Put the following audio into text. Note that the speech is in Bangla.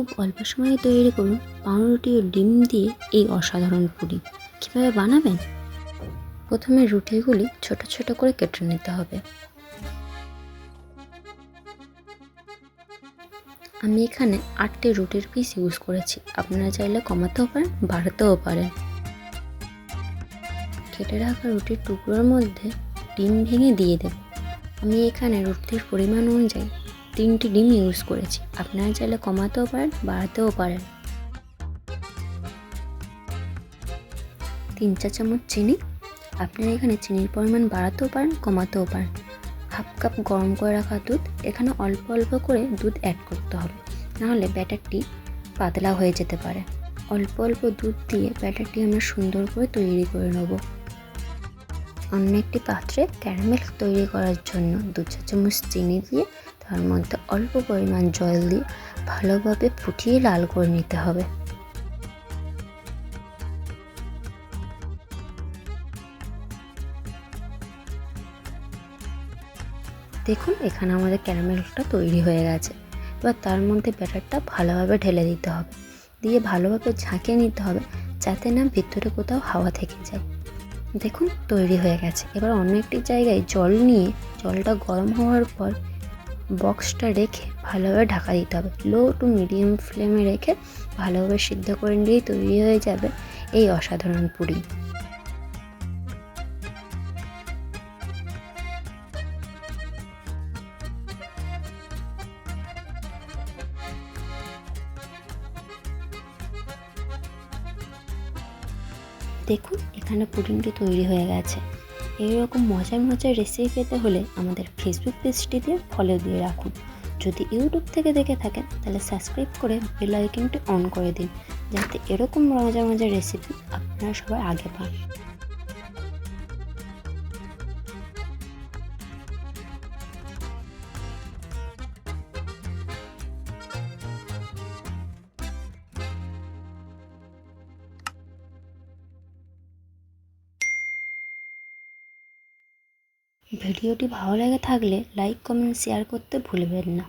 খুব অল্প সময়ে তৈরি করুন পাউরুটি ও ডিম দিয়ে এই অসাধারণ পুরি। কীভাবে বানাবেন? প্রথমে রুটিগুলি ছোট ছোট করে কেটে নিতে হবে। আমি এখানে আটটি রুটির পিস ইউজ করেছি। আপনারা চাইলে কমাতেও পারেন, বাড়াতেও পারেন। কেটে রাখা রুটির টুকরোর মধ্যে ডিম ভেঙে দিয়ে দেব। আমি এখানে রুটির পরিমাণ অনুযায়ী তিনটি ডিম ইউজ করেছি। আপনারা চাইলে কমাতেও পারেন, বাড়াতেও পারেন। তিন চা চামচ চিনি। আপনারা এখানে চিনির পরিমাণ বাড়াতেও পারেন, কমাতেও পারেন। হাফ কাপ গরম করে রাখা দুধ। এখানে অল্প অল্প করে দুধ অ্যাড করতে হবে। নাহলে ব্যাটারটি পাতলা হয়ে যেতে পারে। অল্প অল্প দুধ দিয়ে ব্যাটারটি আমরা সুন্দর করে তৈরি করে নেব। অন্য একটি পাত্রে ক্যারামেল তৈরি করার জন্য দু চা চামচ চিনি দিয়ে তার মধ্যে অল্প পরিমাণ জল দিয়ে ভালোভাবে ফুটিয়ে লাল করে নিতে হবে। দেখুন, এখানে আমাদের ক্যারামেলটা তৈরি হয়ে গেছে। এবার তার মধ্যে ব্যাটারটা ভালোভাবে ঢেলে দিতে হবে। দিয়ে ভালোভাবে ঝাঁকিয়ে নিতে হবে যাতে না ভিতরে কোথাও হাওয়া থেকে যায়। দেখুন, তৈরি হয়ে গেছে। এবার অন্য একটি জায়গায় জল নিয়ে, জলটা গরম হওয়ার পর বক্সটা রেখে ভালোভাবে ঢাকা দিতে হবে। লো টু মিডিয়াম ফ্লেমে রেখে ভালোভাবে সিদ্ধ করে নিয়েই তৈরি হয়ে যাবে এই অসাধারণ পুরি। দেখুন, এখানে পুডিংটি তৈরি হয়ে গেছে। এইরকম মজার মজার রেসিপি পেতে হলে আমাদের ফেসবুক পেজটিতে ফলো দিয়ে রাখুন। যদি ইউটিউব থেকে দেখে থাকেন, তাহলে সাবস্ক্রাইব করে বেল আইকনটি অন করে দিন, যাতে এরকম মজার মজার রেসিপি আপনারা সবাই আগে পান। ভিডিওটি ভালো লেগে থাকলে লাইক কমেন্ট শেয়ার করতে ভুলবেন না।